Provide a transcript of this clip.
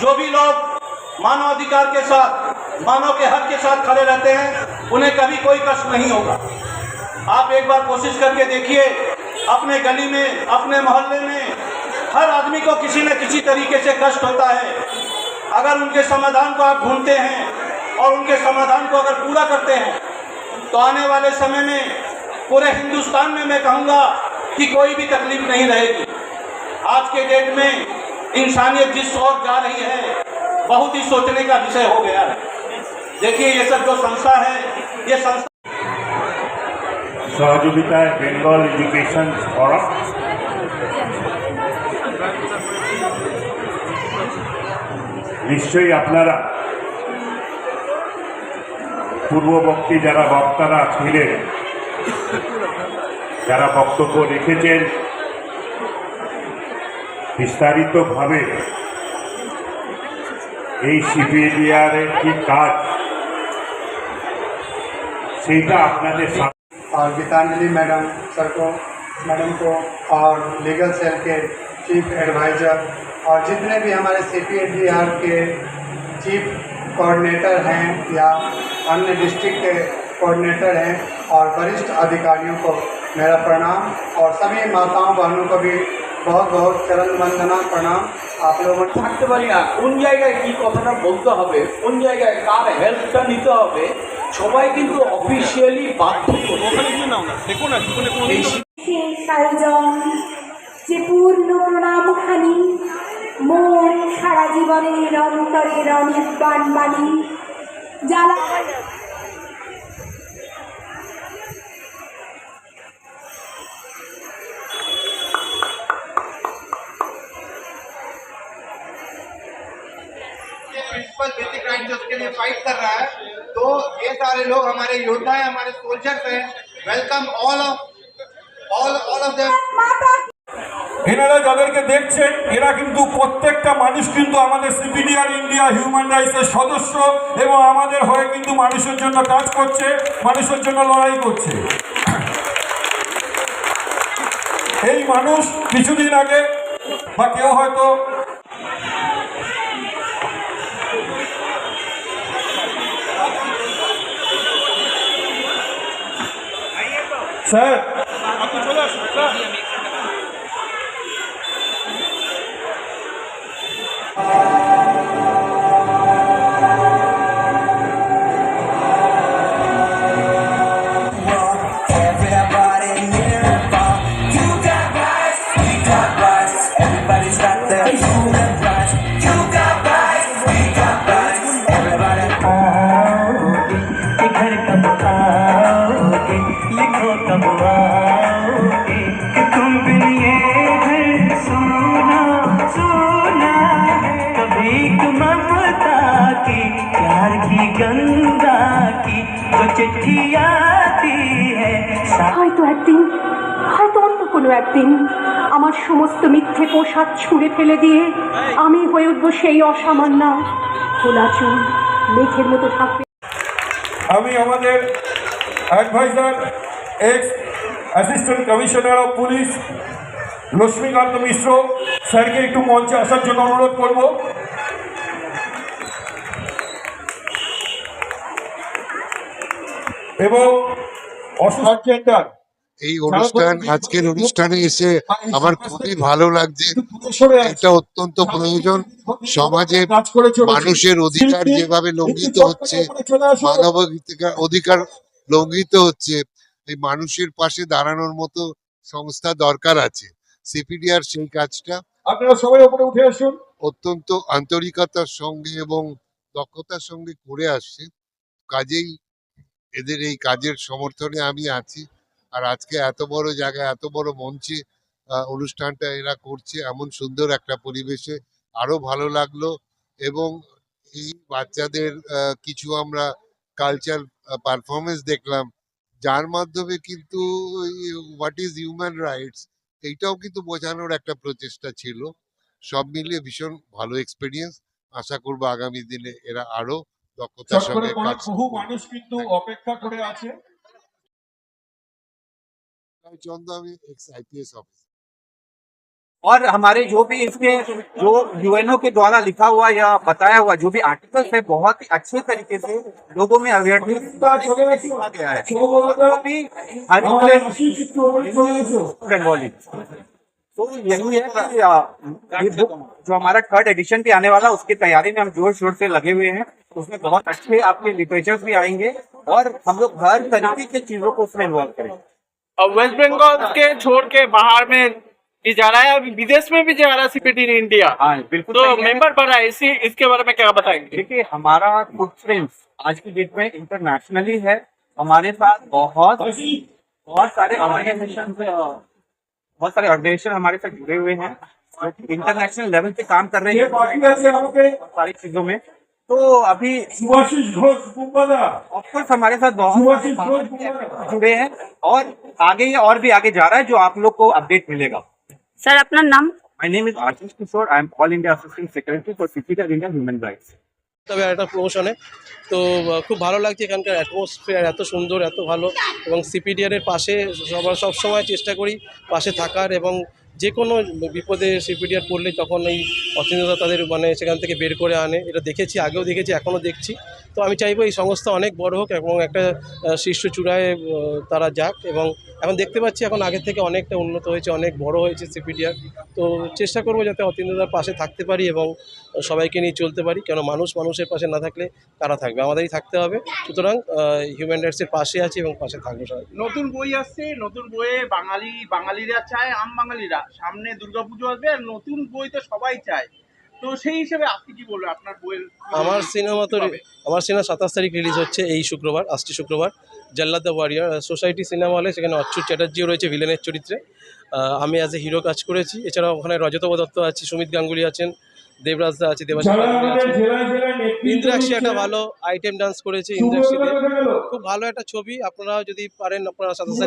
जो भी लोग मानव अधिकार के साथ, मानव के हक के साथ खड़े रहते हैं, उन्हें कभी कोई कष्ट नहीं होगा। आप एक बार कोशिश करके देखिए, अपने गली में, अपने मोहल्ले में, हर आदमी को किसी न किसी तरीके से कष्ट होता है। अगर उनके समाधान को आप ढूंढते हैं, और उनके समाधान को अगर पूरा करते हैं तो आने वाले समय में, पूरे हिंदुस्तान में मैं कहूँगा कि कोई भी तकलीफ़ नहीं रहेगी। आज के डेट में इंसानियत जिस ओर जा रही है बहुत ही सोचने का विषय हो गया है देखिए ये सब जो संस्था है ये संस्था সহযোগিতায় বেঙ্গল এডুকেশন ফরাম নিশ্চয়ই আপনারা পূর্ববর্তী যারা বক্তারা ছিলেন যারা বক্তব্য রেখেছেন বিস্তারিতভাবে এই সিপিডিআরের কি কাজ সেইটা আপনাদের সামনে और गीतांजलि मैडम सर को मैडम को और लीगल सेल के चीफ एडवाइज़र और जितने भी हमारे सी के चीफ कोऑर्डिनेटर हैं या अन्य डिस्ट्रिक्ट के कोऑर्डिनेटर हैं और वरिष्ठ अधिकारियों को मेरा प्रणाम और सभी माताओं बहनों को भी বহুত বহুত চরণ বন্দনা প্রণাম আপনার থাকতে পারি না। কোন জায়গায় কি কথাটা বলতে হবে কোন জায়গায় কার হেল্পটা নিতে হবে সবাই কিন্তু অফিসিয়ালি বাধ্য যে পূর্ণ প্রণাম খানি মন সারা জীবনের অন্তরের অনেক বাণবাণী জ্বালা लिए फाइट कर रहा है तो ये सारे लोग हमारे योद्धा हैं हमारे सोल्जर्स हैं welcome all of all all of them মাতা এনারা যাদেরকে দেখছেন এরা কিন্তু প্রত্যেকটা মানুষ কিন্তু আমাদের সিপিডিআর ইন্ডিয়া হিউম্যান রাইটসের সদস্য এবং আমাদের হয়ে কিন্তু মানুষের জন্য কাজ করছে মানুষের জন্য লড়াই করছে এই মানুষ কিছুদিন আগে বা কেউ হয়তো স্যার। আপনি চলে আসুন স্যার। सोना है कभी तुम ममता की प्यार की गंगा की जो चिट्ठी आती है सा- হয়তো একদিন হয়তো অন্য কোনো একদিন আমার সমস্ত মিথ্যে পোশাক ছুঁড়ে ফেলে দিয়ে আমি হয়ে উঠবো সেই অসামান্য খোলা চুল মেঘের মতো থাকবে আমি আমাদের advisor ex assistant commissioner of police Lakshmikanta Mishra স্যারকে একটু মঞ্চে আসার জন্য অনুরোধ করব। এবং অসুস্থ সেন্টার এই অনুষ্ঠান আজকের অনুষ্ঠানে এসে আমার খুবই ভালো লাগছে। এটা অত্যন্ত প্রয়োজন। সমাজে মানুষের অধিকার যেভাবে লঙ্ঘিত হচ্ছে মানব অধিকার অধিকার লঙ্ঘিত হচ্ছে এই মানুষের পাশে দাঁড়ানোর মতো সংস্থা দরকার আছে। সিপিডিআর সেই কাজটা আপনারা সবাই ওপরে উঠে আসুন। অত্যন্ত আন্তরিকতার সঙ্গে এবং দক্ষতার সঙ্গে করে আসছে। কাজেই এদের এই কাজের সমর্থনে আমি আছি। আর আজকে এত বড় জায়গায় এত বড় মঞ্চে অনুষ্ঠানটা এরা করছে এমন সুন্দর একটা পরিবেশে আরও ভালো লাগল এবং এই বাচ্চাদের কিছু আমরা কালচার পারফরমেন্স দেখলাম। যার মাধ্যমে কিন্তু হোয়াট ইজ হিউম্যান রাইটস এইটাও কিন্তু বোঝানোর একটা প্রচেষ্টা ছিল। সব মিলিয়ে ভীষণ ভালো এক্সপিরিয়েন্স আশা করব আগামী দিনে এরা আরও দক্ষতার সঙ্গে কাজ বহু মানুষ কিন্তু অপেক্ষা করে আছে। চন্দ্র আমি এক্স আইপিএস অফিসার और हमारे जो भी इसके जो यूएनओ के द्वारा लिखा हुआ या बताया हुआ जो भी आर्टिकल्स है, बहुत ही अच्छे तरीके से लोगों में अवेयरनेस गया है। भी बंगाली। तो यही है कि जो हमारा थर्ड एडिशन भी आने वाला, उसकी तैयारी में हम ज़ोर शोर से लगे हुए हैं। उसमें बहुत अच्छे आपके लिटरेचर भी आएँगे और हम लोग हर तरीके की चीज़ों को उसमें इन्वॉल्व करेंगे। वेस्ट बंगाल के छोड़ के बाहर में भी जा रहा है और विदेश में भी जा रहा है सीपीटी इंडिया हाँ, बिल्कुल तो मेंबर बना इसी इसके बारे में क्या बताएँगे? देखिए हमारा फुटप्रिंट आज की डेट में इंटरनेशनली है। हमारे साथ बहुत बहुत सारे ऑर्गेनाइजेशन बहुत सारे ऑर्गेनाइजेशन हमारे साथ जुड़े हुए हैं। इंटरनेशनल लेवल पे काम कर रहे हैं। सारी चीज़ों में। तो अभी ऑफकोर्स हमारे साथ बहुत जुड़े हैं और आगे और भी आगे जा रहा है जो आप लोग को अपडेट मिलेगा। স্যার আপনার নাম? My name is Ashis Kishore I am all India assistant secretary for physical India human rights তবে একটা প্রমোশনে তো খুব ভালো লাগছে এখানকার অ্যাটমসফিয়ার এত সুন্দর এত ভালো। এবং সিপিডিআরের পাশে সবার সবসময় চেষ্টা করি পাশে থাকার এবং যে কোনো বিপদে সিপিডিআর পড়লে তখন এই অচিন্ততা তাদের মানে সেখান থেকে বের করে আনে। এটা দেখেছি আগেও দেখেছি এখনও দেখছি। তো আমি চাইব এই সংস্থা অনেক বড় হোক এবং একটা শীর্ষ চূড়ায় তারা যাক এবং এখন দেখতে পাচ্ছি এখন আগের থেকে অনেকটা উন্নত হয়েছে, অনেক বড় হয়েছে সিপিডিআর। তো চেষ্টা করব যাতে অতীন্দ্রতার পাশে থাকতে পারি এবং সবাইকে নিয়ে চলতে পারি, কেন মানুষ মানুষের পাশে না থাকলে কারা থাকবে? আমাদেরই থাকতে হবে। সুতরাং হিউম্যান রাইটসের পাশে আছি এবং পাশে থাকব সবাই। নতুন বই আসছে, নতুন বইয়ে বাঙালি, বাঙালিরা চায়, আম বাঙালিরা। সামনে দুর্গাপুজো আসবে আর নতুন বই তো সবাই চায়। তো সেই হিসেবে আপনি কি বলবেন? আপনার বইয়ের আমার সিনেমা তো আমার সিনেমা সাতাশ তারিখ রিলিজ হচ্ছে এই শুক্রবার আসছে শুক্রবার। জল্লাদ দ্য ওয়ারিয়ার সোসাইটি সিনেমা হলে সেখানে অচ্যুত চ্যাটার্জিও রয়েছে ভিলেনের চরিত্রে। আহ, আমি অ্যাজ এ হিরো কাজ করেছি। এছাড়াও ওখানে রজতব দত্ত আছে সুমিত গাঙ্গুলি আছেন দেবরাজ দা আছে নেতৃত্ব ইন্দ্রাক্ষী একটা ভালো আইটেম ডান্স করেছে ইন্দ্রাক্ষীতে খুব ভালো একটা ছবি আপনারা যদি পারেন আপনারা সাতাশ তারিখ